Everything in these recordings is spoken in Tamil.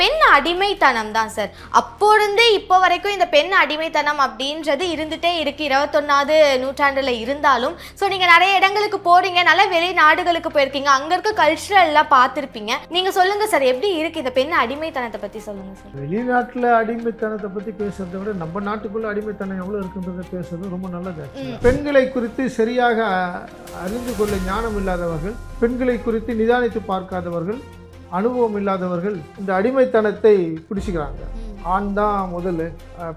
பெண் அடிமைத்தனம் தான் சார் அப்போ இருந்து இப்போ வரைக்கும் இந்த பெண் அடிமைத்தனம் அப்படின்றது இருந்துட்டே இருக்கு. இருபத்தொன்னாவது நூற்றாண்டுல இருந்தாலும். ஸோ நீங்க நிறைய இடங்களுக்கு போறீங்க நல்ல வெளிநாடுகளுக்கு போயிருக்கீங்க அங்க இருக்க கல்ச்சுரல் எல்லாம் பார்த்துருப்பீங்க. நீங்க சொல்லுங்க சார் எப்படி இருக்கு இந்த பெண் அடிமைத்தனத்தை பத்தி சொல்லுங்க சார் வெளிநாட்டில் அடிமைத்தனத்தை பற்றி பேசுறதை விட நம்ம நாட்டுக்குள்ள அடிமைத்தனம் எவ்வளோ இருக்குன்றதை பேசுறது ரொம்ப நல்லது. பெண்களை குறித்து சரியாக அறிந்து கொள்ள ஞானம் இல்லாதவர்கள் பெண்களை குறித்து நிதானித்து பார்க்காதவர்கள் அனுபவம் இல்லாதவர்கள் இந்த அடிமைத்தனத்தை பிடிச்சிக்கிறாங்க. ஆண் தான் முதல்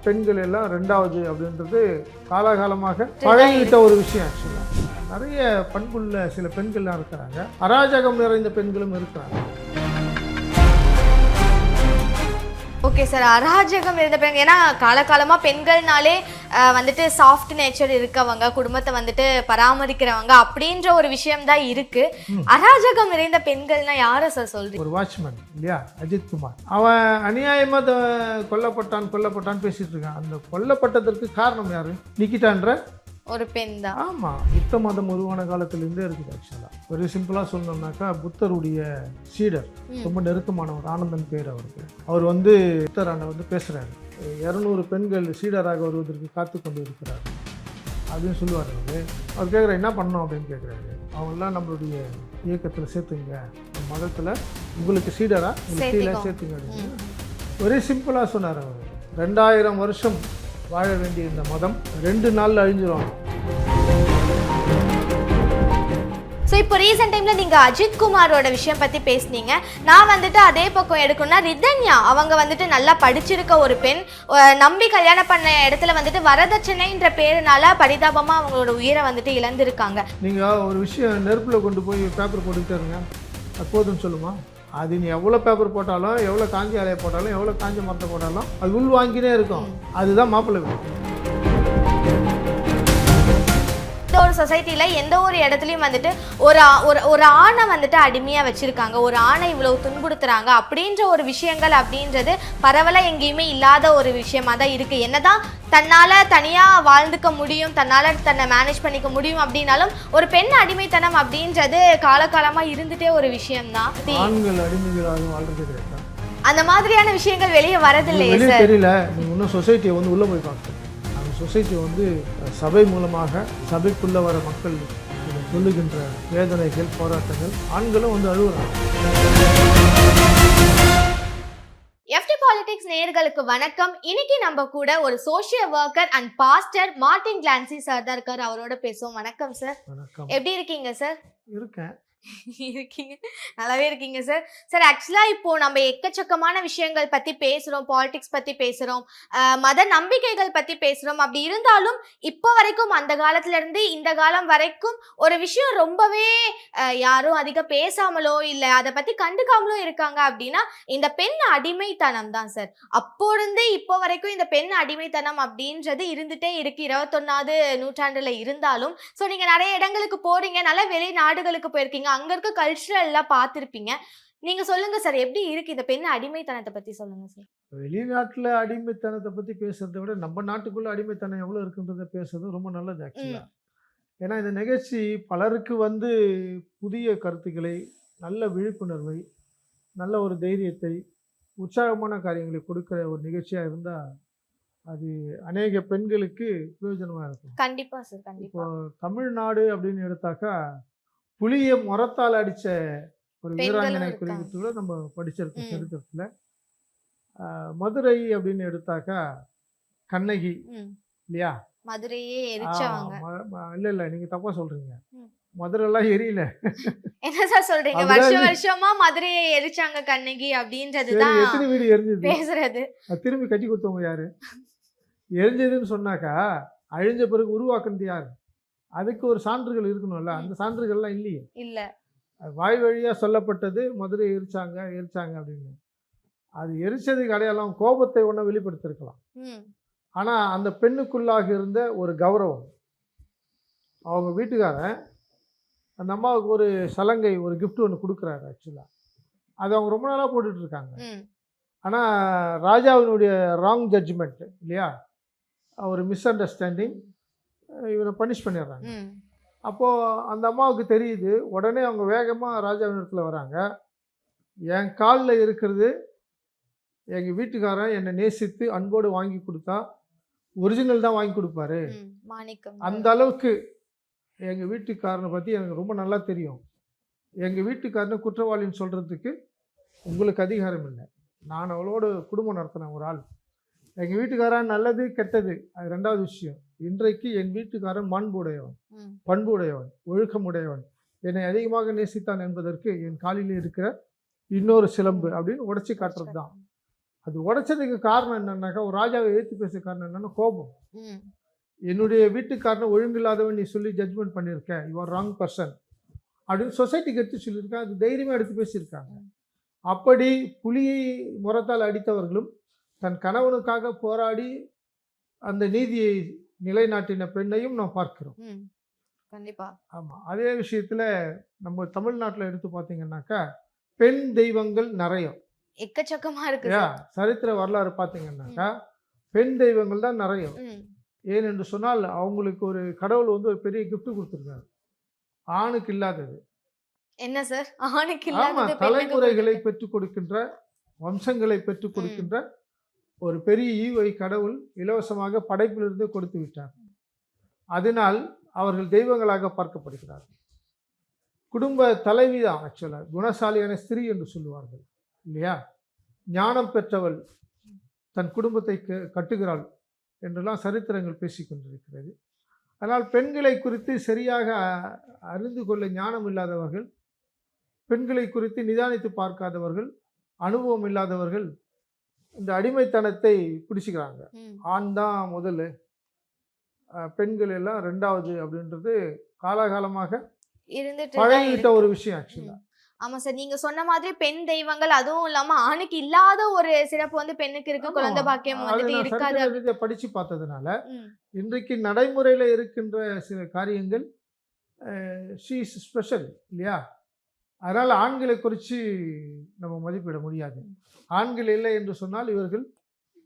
பெண்கள் எல்லாம் ரெண்டாவது அப்படின்றது காலாகாலமாக பழகிட்ட ஒரு விஷயம் ஆக்சுவலாக நிறைய பண்புள்ள சில பெண்கள்லாம் இருக்கிறாங்க. அராஜகம் நிறைந்த பெண்களும் இருக்கிறாங்க. ஓகே சார் அராஜகம் இருந்த பெண் ஏன்னா காலகாலமா பெண்கள்னாலே வந்துட்டு சாஃப்ட் நேச்சர் இருக்கவங்க குடும்பத்தை வந்துட்டு பராமரிக்கிறவங்க அப்படின்ற ஒரு விஷயம் தான் இருக்கு அராஜகம் நிறைந்த பெண்கள்னா யாரை சார் சொல்றீங்க? ஒரு வாட்ச்மேன் இல்லையா? அஜித் குமார். அவன் அநியாயமாக கொல்லப்பட்டான் கொல்லப்பட்டான் பேசிட்டு இருக்கான். அந்த கொல்லப்பட்டதற்கு காரணம் யாரு? நிக்கிட்டான்ற ஒரு பெண் தான். ஆமாம் புத்த மதம் உருவான காலத்திலேருந்தே இருக்குது ஆக்சுவலாக ஒரு சிம்பிளாக சொல்லணும்னாக்கா புத்தருடைய சீடர். ரொம்ப நெருக்கமானவர் ஆனந்தன் பேர் அவருக்கு. அவர் வந்து புத்தராண்ட வந்து பேசுகிறாரு இரநூறு பெண்கள் சீடராக வருவதற்கு காத்து கொண்டு இருக்கிறார் அப்படின்னு சொல்லுவார் அவர். அவர் கேட்குற என்ன பண்ணணும்? அப்படின்னு கேட்குறாரு அவங்கெல்லாம் நம்மளுடைய இயக்கத்தில் சேர்த்துங்க. மதத்தில் உங்களுக்கு சீடரா உங்களுக்கு கீழே. சேர்த்துங்க அப்படின்னு ஒரே சிம்பிளாக சொன்னார் அவர். ரெண்டாயிரம் வருஷம் வாழ வேண்டிய இந்த மதம் ரெண்டு நாளில் அழிஞ்சிரும். ஸோ இப்போ ரீசெண்ட் டைம்ல நீங்க அஜித் குமாரோட விஷயம் பத்தி பேசுனீங்க. நான் வந்துட்டு அதே பக்கம் எடுக்கணும்னா ரிதன்யா அவங்க வந்துட்டு நல்லா படிச்சிருக்க ஒரு பெண் நம்பி கல்யாணம் பண்ண இடத்துல வந்துட்டு வரதட்சணைன்ற பேருனால பரிதாபமா அவங்களோட உயிரை வந்துட்டு இழந்திருக்காங்க. நீங்கள் ஒரு விஷயம் நெருப்பில் கொண்டு போய் பேப்பர் போட்டுக்கிட்டே இருங்க. போதும்னு சொல்லுமா? அது நீ எவ்வளோ பேப்பர் போட்டாலும் எவ்வளோ காஞ்சி இலையை போட்டாலும் எவ்வளோ காஞ்ச மரத்தை போட்டாலும் அது உள் வாங்கினே இருக்கும். அதுதான் மாப்பிள்ளை வீடு. சொசைட்டில எந்த ஒரு இடத்துலயும் வந்துட்டு ஒரு ஒரு ஒரு ஆணை வந்துட்டு அடிமையா வச்சிருக்காங்க. ஒரு ஆணை இவ்வளவு துன்புறுத்துறாங்க அப்படின்ற ஒரு விஷயங்கள் அப்படின்றது பரவலா எங்கேயுமே இல்லாத ஒரு விஷயமா தான் இருக்கு. என்னதான் தன்னால தனியா வாழ்ந்துக்க முடியும் தன்னால தன்னை மேனேஜ் பண்ணிக்க முடியும் அப்படின்னாலும் ஒரு பெண் அடிமைத்தனம் அப்படின்றது காலகாலமா இருந்துட்டே ஒரு விஷயம்தான். அந்த மாதிரியான விஷயங்கள் வெளியே வரதில்லையே சார் தெரியல. இன்னும் சொசைட்டியை வந்து உள்ளே போய் பார்க்கணும். சொசைட்டி வந்து சபை மூலமாக சபைக்குள்ளே வர மக்கள் சொல்லுகின்ற வேதனைகள் போராட்டங்கள் ஆண்களும் வந்து அழுகுறாங்க. எஃப்டி பாலிடிக்ஸ் நேயர்களுக்கு வணக்கம். இன்னைக்கு நம்ம கூட ஒரு social worker and pastor Martin Clancy sir தான் இருக்காரு. அவரோட பேசுவோம். வணக்கம் சார் வணக்கம். எப்படி இருக்கீங்க சார் இருக்கேன். இருக்கீங்க. நல்லாவே இருக்கீங்க சார் சார் ஆக்சுவலா இப்போ நம்ம எக்கச்சக்கமான விஷயங்கள் பற்றி பேசுறோம் பாலிடிக்ஸ் பற்றி பேசுகிறோம் மத நம்பிக்கைகள் பற்றி பேசுறோம். அப்படி இருந்தாலும் இப்போ வரைக்கும் அந்த காலத்துலேருந்து இந்த காலம் வரைக்கும் ஒரு விஷயம் ரொம்பவே யாரும் அதிகம் பேசாமலோ இல்லை அதை பற்றி கண்டுக்காமலோ இருக்காங்க அப்படின்னா இந்த பெண் அடிமைத்தனம் தான் சார் அப்போ இருந்து இப்போ வரைக்கும் இந்த பெண் அடிமைத்தனம் அப்படின்றது இருந்துகிட்டே இருக்கு. இருபத்தொன்னாவது நூற்றாண்டில் இருந்தாலும். ஸோ நீங்கள் நிறைய இடங்களுக்கு போகிறீங்க நல்ல வெளிநாடுகளுக்கு போயிருக்கீங்க. அங்க இருக்க கல்ச்சுரல் எல்லாம் பார்த்துருப்பீங்க. நீங்க சொல்லுங்க சார் எப்படி இருக்கு? இந்த பெண் அடிமைத்தனத்தை பத்தி சொல்லுங்க சார் வெளிநாட்டில் அடிமைத்தனத்தை பற்றி பேசுறதை விட நம்ம நாட்டுக்குள்ள அடிமைத்தனம் எவ்வளோ இருக்குன்றதை பேசுறது ரொம்ப நல்லது ஆக்சுவலாக ஏன்னா இந்த நிகழ்ச்சி பலருக்கு வந்து புதிய கருத்துக்களை நல்ல விழிப்புணர்வை நல்ல ஒரு தைரியத்தை உற்சாகமான காரியங்களை கொடுக்குற ஒரு நிகழ்ச்சியாக இருந்தால் அது அநேக பெண்களுக்கு பிரயோஜனமாக இருக்கும். கண்டிப்பா சார் இப்போ கண்டிப்பா தமிழ்நாடு அப்படின்னு எடுத்தாக்கா புளிய முறத்தால் அடித்த ஒரு வீராங்கனை. குறித்து நம்ம படிச்சிருக்கோம். சரித்திரத்தில் மதுரை அப்படின்னு எடுத்தாக்கா கண்ணகி. இல்லையா மதுரையே இல்லை இல்லை நீங்கள் தப்பாக சொல்கிறீங்க ம். மதுரைலாம் எரியல என்ன சார் சொல்றீங்க வருஷம். வருஷமா மதுரையை எரிச்சாங்க கண்ணகி சரி அப்படின்றதுதான் எத்தனை வீடு எரிஞ்சது பேசுறது திரும்பி கட்டி கொடுத்தவங்க யாரு எரிஞ்சதுன்னு சொன்னாக்கா அழிஞ்ச பிறகு உருவாக்குனது யார் அதுக்கு ஒரு சான்றுகள் இருக்கணும்ல. அந்த சான்றுகள்லாம் இல்லையே. இல்ல. வாய் வழியாக சொல்லப்பட்டது மதுரை எரிச்சாங்க எரிச்சாங்க அப்படின்னு. அது எரிச்சதுக்கு அடையாளம் கோபத்தை ஒன்றும் வெளிப்படுத்திருக்கலாம். ஆனால் அந்த பெண்ணுக்குள்ளாக இருந்த ஒரு கௌரவம். அவங்க வீட்டுக்காரன் அந்த அம்மாவுக்கு ஒரு சலங்கை ஒரு gift ஒன்று கொடுக்குறாரு ஆக்சுவலாக அது அவங்க ரொம்ப நாளாக போட்டுட்டு இருக்காங்க. ம். ஆனால் ராஜாவினுடைய ராங் ஜட்ஜ்மெண்ட் இல்லையா? ஒரு மிஸ் அண்டர்ஸ்டாண்டிங் இவனை பனிஷ் பண்ணிடுறாங்க. அப்போது அந்த அம்மாவுக்கு தெரியுது உடனே அவங்க வேகமாக ராஜாவின் இடத்துல வராங்க. என் காலில் இருக்கிறது எங்கள் வீட்டுக்காரன் என்னை நேசித்து அன்போடு வாங்கி கொடுத்தா ஒரிஜினல் தான் வாங்கி கொடுப்பாரு. அந்த அளவுக்கு எங்கள் வீட்டுக்காரனை பற்றி எனக்கு ரொம்ப நல்லா தெரியும். எங்கள் வீட்டுக்காரனை குற்றவாளின்னு சொல்கிறதுக்கு உங்களுக்கு அதிகாரம் இல்லை. நான் அவளோட குடும்பம் நடத்தின ஒரு ஆள். எங்கள் வீட்டுக்காரன் நல்லது கெட்டது அது ரெண்டாவது விஷயம். இன்றைக்கு என் வீட்டுக்காரன் மாண்புடையவன் பண்புடையவன் ஒழுக்கமுடையவன். என்னை அதிகமாக நேசித்தான் என்பதற்கு என் காலில் இருக்கிற இன்னொரு சிலம்பு அப்படின்னு உடைச்சி காட்டுறது. தான் அது உடைச்சதுக்கு காரணம் என்னன்னாக்கா ஒரு ராஜாவை ஏற்றி பேச காரணம் என்னன்னா கோபம். என்னுடைய வீட்டுக்காரனை ஒழுங்கில்லாதவன் நீ சொல்லி ஜட்ஜ்மெண்ட் பண்ணியிருக்க. யூ ஆர் ராங் பர்சன் அப்படின்னு சொசைட்டிக்கு எடுத்து சொல்லியிருக்கேன் அது தைரியமாக எடுத்து பேசியிருக்காங்க. அப்படி புலியை முறத்தால் அடித்தவர்களும் தன் கணவனுக்காக போராடி அந்த நீதியை நிலைநாட்டின பெண்ணையும் நாம் பார்க்கிறோம். கண்டிப்பா. ஆமாம் அதே விஷயத்தில் நம்ம தமிழ்நாட்டில் எடுத்து பார்த்தீங்கன்னாக்கா பெண் தெய்வங்கள் நிறைய. எக்கச்சக்கமா இருக்கு. சரித்திர வரலாறு பார்த்தீங்கன்னாக்கா பெண் தெய்வங்கள் தான் நிறைய. ம், ஏன் என்று சொன்னால் அவங்களுக்கு ஒரு கடவுள் வந்து ஒரு பெரிய gift கொடுத்துருக்காரு. ஆணுக்கு இல்லாதது. என்ன சார்? ஆணுக்கு பெண்ணுக்கு தலைமுறைகளை. பெற்றுக் கொடுக்கின்ற வம்சங்களை பெற்றுக் கொடுக்கின்ற ஒரு பெரிய ஈவை கடவுள் இலவசமாக படைப்பிலிருந்து கொடுத்து விட்டார். அதனால் அவர்கள் தெய்வங்களாக பார்க்கப்படுகிறார்கள் குடும்ப தலைவி தான் ஆக்சுவலாக குணசாலியான ஸ்திரீ என்று சொல்லுவார்கள் இல்லையா? ஞானம் பெற்றவள் தன் குடும்பத்தை க- கட்டுகிறாள் என்றெல்லாம் சரித்திரங்கள் பேசிக் கொண்டிருக்கிறது. ஆனால் பெண்களை குறித்து சரியாக அறிந்து கொள்ள ஞானம் இல்லாதவர்கள் பெண்களை குறித்து நிதானித்து பார்க்காதவர்கள் அனுபவம் இல்லாதவர்கள் இந்த அடிமைத்தனத்தை பிடிச்சிக்கிறாங்க. ஆண் தான் முதல்ல அஹ், பெண்கள் எல்லாம் ரெண்டாவது அப்படின்றது காலாகாலமாக பழகிட்ட. ஒரு விஷயம் ஆக்சுவலாக ஆமா சார். நீங்க சொன்ன மாதிரி பெண் தெய்வங்கள் அதுவும் இல்லாம ஆணுக்கு இல்லாத ஒரு சிறப்பு வந்து பெண்ணுக்கு இருக்கு. குழந்தை பாக்கியம் வந்துட்டு இருக்காது படிச்சு பார்த்ததுனால இன்றைக்கு நடைமுறையில் இருக்கின்ற சில காரியங்கள் ஷீ ஸ்பெஷல் இல்லையா? அதனால் ஆண்களை குறித்து நம்ம மதிப்பிட முடியாது ஆண்கள் இல்லை என்று சொன்னால் இவர்கள்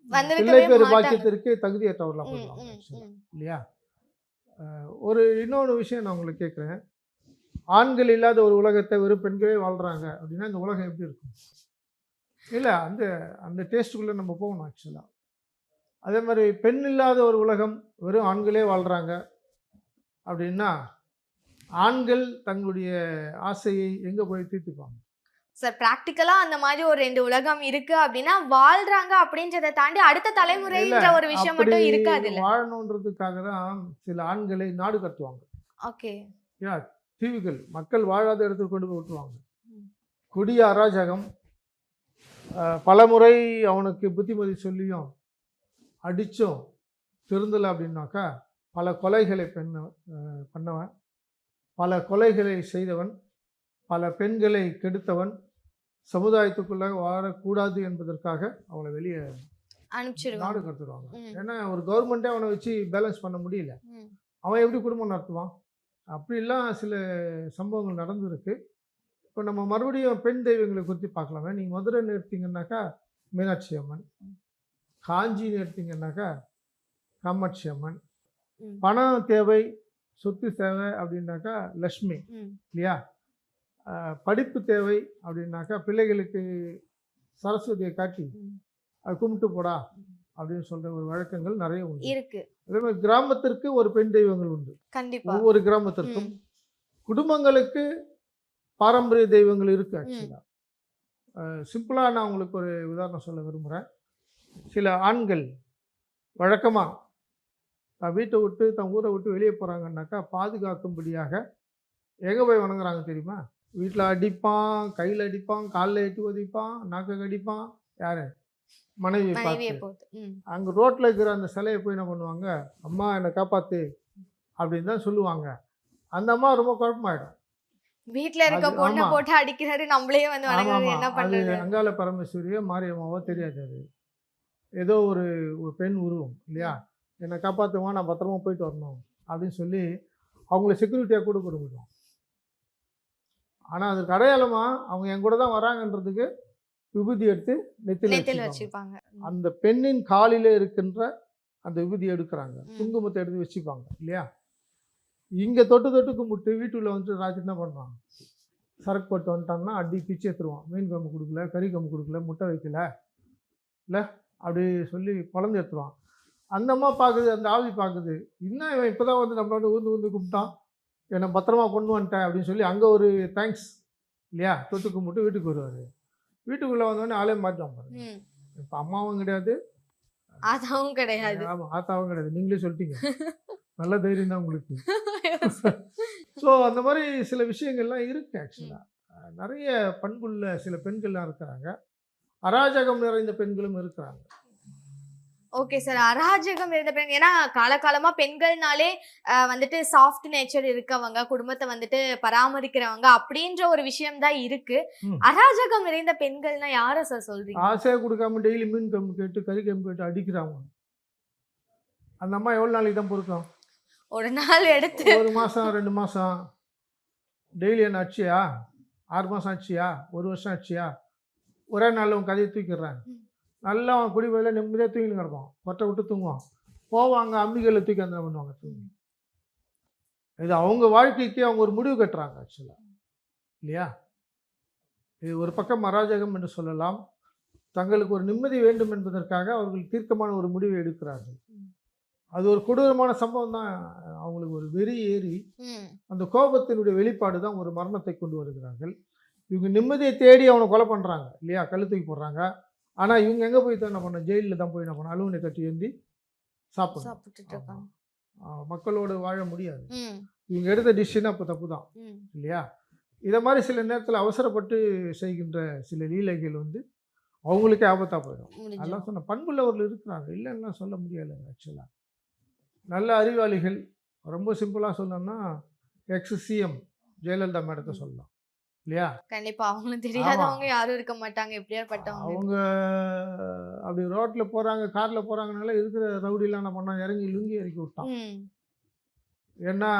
பிள்ளை பேர். பாக்கியத்திற்கு தகுதியற்றவர்களாக ம், போயிடுவாங்க ம், actually. ம். இல்லையா ஒரு இன்னொரு விஷயம் நான் உங்களுக்கு கேட்குறேன் ஆண்கள் இல்லாத ஒரு உலகத்தை வெறும் பெண்களே வாழ்கிறாங்க அப்படின்னா இந்த உலகம் எப்படி இருக்கும் இல்லை அந்த அந்த டேஸ்ட்டுக்குள்ளே நம்ம போகணும் ஆக்சுவலாக அதே மாதிரி பெண் இல்லாத ஒரு உலகம் வெறும் ஆண்களே வாழ்கிறாங்க அப்படின்னா ஆண்கள் தங்களுடைய ஆசையை எங்கே போய் தீர்த்துப்பாங்க? சார் பிராக்டிக்கலா அந்த மாதிரி ஒரு ரெண்டு உலகம் இருக்கு அப்படின்னா வாழ்றாங்க அப்படின்றத தாண்டி அடுத்த தலைமுறைன்ற ஒரு விஷயம் மட்டும் இருக்காது வாழணுன்றதுக்காக தான் சில ஆண்களை நாடு கட்டுவாங்க. ஓகே யா தீவுகள் மக்கள் வாழாத இடத்துக்கு கொண்டு போய் விட்டுருவாங்க. கொடிய அராஜகம் பலமுறை அவனுக்கு புத்திமதி சொல்லியும் அடிச்சும் திருந்தலை அப்படின்னாக்கா பல கொலைகளை பெண்ண பண்ணவன். பல கொலைகளை செய்தவன் பல பெண்களை கெடுத்தவன் சமுதாயத்துக்குள்ளாக வாழக்கூடாது என்பதற்காக அவனை வெளியே நாடு கடத்திடுவாங்க. ஏன்னா ஒரு கவர்மெண்ட்டே அவனை வச்சு பேலன்ஸ் பண்ண முடியல. அவன் எப்படி குடும்பம் நடத்துவான்? அப்படிலாம் சில சம்பவங்கள் நடந்திருக்கு. இப்போ நம்ம மறுபடியும் பெண் தெய்வங்களை குறித்து பார்க்கலாமே. நீங்கள் மதுரைன்னு எடுத்தீங்கன்னாக்கா மீனாட்சி அம்மன். காஞ்சின்னு எடுத்தீங்கன்னாக்கா காமாட்சி அம்மன். பணம் தேவை சொத்து தேவை அப்படின்னாக்கா லக்ஷ்மி இல்லையா? படிப்பு தேவை அப்படின்னாக்கா பிள்ளைகளுக்கு சரஸ்வதியை காட்டி. அது கும்பிட்டு போடா அப்படின்னு சொல்கிற ஒரு வழக்கங்கள் நிறைய உண்டு. இருக்கு. அதே மாதிரி கிராமத்திற்கு ஒரு பெண் தெய்வங்கள் உண்டு. கண்டிப்பா. ஒவ்வொரு கிராமத்திற்கும். குடும்பங்களுக்கு பாரம்பரிய தெய்வங்கள் இருக்கு. ஆக்சுவலாக சிம்பிளாக நான் உங்களுக்கு ஒரு உதாரணம் சொல்ல விரும்புகிறேன் சில ஆண்கள் வழக்கமாக தன் வீட்டை விட்டு தன் ஊரை விட்டு வெளியே போகிறாங்கன்னாக்கா பாதுகாக்கும்படியாக எங்கே போய் வணங்குறாங்க தெரியுமா? வீட்டில் அடிப்பான் கையில் அடிப்பான் காலில் எட்டி உதைப்பான் நாக்க கடிப்பான் யார்? மனைவி பார்த்து. அங்கே ரோட்டில் இருக்கிற அந்த சிலையை போய் என்ன பண்ணுவாங்க? அம்மா என்னை காப்பாத்து அப்படின்னு தான் சொல்லுவாங்க. அந்த அம்மா ரொம்ப குழப்பமாயிடும். வீட்ல இருக்க பொண்ணை. போட்டு அடிக்கிறாரு நம்மளே வந்து. என்ன அது பண்றது? அங்காள பரமேஸ்வரியோ மாரியம்மாவோ தெரியாது அது. ஏதோ ஒரு ஒரு பெண் உருவம் இல்லையா? என்னை காப்பாற்றுமா நான் பத்திரமா போயிட்டு வரணும் அப்படின்னு சொல்லி அவங்கள செக்யூரிட்டியாக கூட கொடுக்க முடியும் ஆனால் அதுக்கு அடையாளமா அவங்க என் கூட தான் வராங்கன்றதுக்கு விபூதி எடுத்து நெத்தில வச்சுப்பாங்க. அந்த பெண்ணின் காலிலே இருக்கின்ற அந்த விபூதி எடுக்கிறாங்க. குங்குமத்தை எடுத்து வச்சுப்பாங்க இல்லையா? இங்கே தொட்டு தொட்டு கும்பிட்டு வீட்டுல வந்து ராஜு என்ன பண்ணுறான் சரக்கு போட்டு வந்துட்டான்னா அடி பிச்சு எடுத்துருவான் மீன் குழம்பு கொடுக்கல கறி குழம்பு கொடுக்கல முட்டை வைக்கல இல்லை? அப்படி சொல்லி குழந்தை எடுத்துருவான் அந்த அம்மா பார்க்குது அந்த ஆவி பார்க்குது இன்னும் இவன் இப்போ தான் வந்து நம்மள வந்து ஊந்து ஊந்து கும்பிட்டான் என்னை பத்திரமா கொண்டு வந்துட்டேன் அப்படின்னு சொல்லி அங்கே ஒரு தேங்க்ஸ் இல்லையா? தொட்டு கும்பிட்டு வீட்டுக்கு வருவார். வீட்டுக்குள்ளே வந்தோடனே ஆளே மாட்டான் பாருங்க. இப்போ அம்மாவும் கிடையாது. அதுவும் கிடையாது. ஆமாம் ஆத்தாவும் கிடையாது. நீங்களே சொல்லிட்டீங்க. நல்ல தைரியம் தான் உங்களுக்கு. ஸோ அந்த மாதிரி சில விஷயங்கள்லாம் இருக்கு ஆக்சுவலாக நிறைய பண்புள்ள சில பெண்கள்லாம் இருக்கிறாங்க. அராஜகம் நிறைந்த பெண்களும் இருக்கிறாங்க. ஓகே சார் அராஜகம் இருந்த பெண் ஏன்னா காலகாலமா பெண்கள்னாலே வந்துட்டு சாஃப்ட் நேச்சர் இருக்கவங்க குடும்பத்தை வந்துட்டு பராமரிக்கிறவங்க அப்படின்ற ஒரு விஷயம் தான் இருக்கு. அராஜகம் நிறைந்த பெண்கள்னா யார சார் சொல்றீங்க? ஆசையாக கொடுக்காம டெய்லி மீன் கம்பு கேட்டு கறி கம்பு கேட்டு அடிக்கிறாங்க. அந்த அம்மா எவ்வளோ நாளைக்கு தான் பொறுக்கும்? ஒரு நாள் எடுத்து. ஒரு மாதம் ரெண்டு மாதம் டெய்லி என்ன ஆச்சியா? ஆறு மாதம் ஆச்சியா? ஒரு வருஷம் ஆச்சியா? ஒரே நாளில் உன் கதையை தூக்கிடுறேன். நல்லா அவன் குடி நிம்மதியாக தூங்கின்னு கிடப்பான். கொட்டை விட்டு தூங்குவான். போவாங்க அம்மிகளில் தூக்கி அந்த பண்ணுவாங்க? தூங்கி. இது அவங்க வாழ்க்கைக்கு அவங்க ஒரு முடிவு கட்டுறாங்க ஆக்சுவலாக இல்லையா? இது ஒரு பக்கம் அராஜகம் என்று சொல்லலாம். தங்களுக்கு ஒரு நிம்மதி வேண்டும் என்பதற்காக அவர்கள் தீர்க்கமான ஒரு முடிவை எடுக்கிறார்கள். அது ஒரு கொடூரமான சம்பவம் தான். அவங்களுக்கு ஒரு வெறி ஏறி அந்த கோபத்தினுடைய வெளிப்பாடு தான் ஒரு மரணத்தை கொண்டு வருகிறார்கள். இவங்க நிம்மதியை தேடி அவனை கொலை பண்ணுறாங்க இல்லையா? கல்லு தூக்கி போடுறாங்க. ஆனால் இவங்க எங்கே போய் தான் என்ன பண்ண ஜெயிலில் தான் போய் என்ன பண்ண அலுவலை கட்டி ஏந்தி ஆ, மக்களோடு வாழ முடியாது. இவங்க எடுத்த டிசிஷன் அப்போ தப்பு தான். இல்லையா? இதை மாதிரி சில நேரத்தில் அவசரப்பட்டு செய்கின்ற சில லீலைகள் வந்து அவங்களுக்கே ஆபத்தாக போயிடும். அதெல்லாம் சொன்ன பண்புள்ளவர்கள் இருக்கிறாங்க. இல்லைன்னா சொல்ல முடியலை ஆக்சுவலாக நல்ல அறிவாளிகள் ரொம்ப சிம்பிளாக சொல்லணும்னா எக்ஸ் சிஎம் ஜெயலலிதா மேடத்தை சொல்லலாம். இல்லையா? கண்டிப்பா. அவங்களும் தெரியாதவங்க யாரும் இருக்க மாட்டாங்க. எப்படியாப்பட்டவங்க அவங்க அப்படி ரோட்டில் போகிறாங்க காரில் போகிறாங்கனால இருக்கிற ரவுடிலாம் என்ன பண்ணான் இறங்கி லுங்கி இறக்கி விட்டான். ஏன்னா